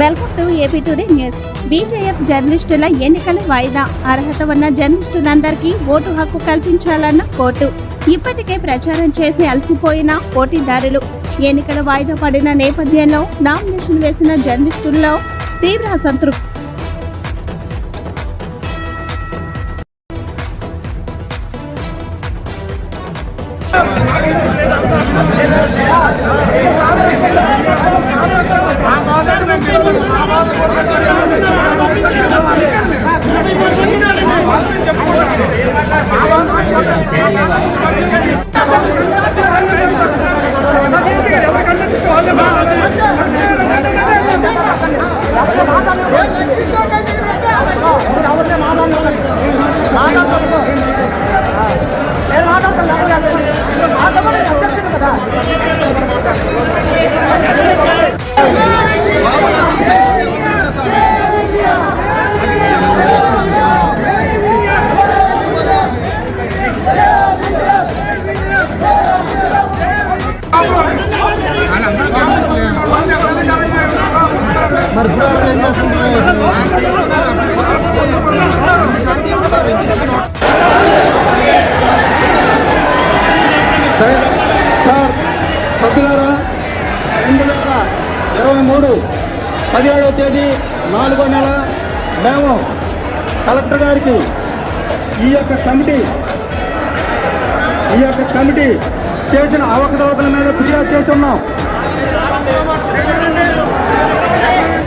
Welcome to AP today news. BJF జర్నలిస్టుల ఎన్నికల వాయిదా. అర్హత ఉన్న జర్నలిస్టులందరికీ ఓటు హక్కు కల్పించాలన్న కోర్టు ఇప్పటికే ప్రచారం చేసి అలసిపోయిన పోటీదారులు. ఎన్నికల వాయిదా పడిన నేపథ్యంలో నామినేషన్ వేసిన జర్నలిస్టుల్లో తీవ్ర అసంతృప్తి. చెప్పండి సార్ సభ్యులారా రెండు వేల ఇరవై మూడు పదిహేడవ తేదీ నాలుగో నెల. మేము కలెక్టర్ గారికి ఈ యొక్క కమిటీ ఈ యొక్క కమిటీ చేసిన అవకతవకల మీద ఫిర్యాదు చేసి ఉన్నాం.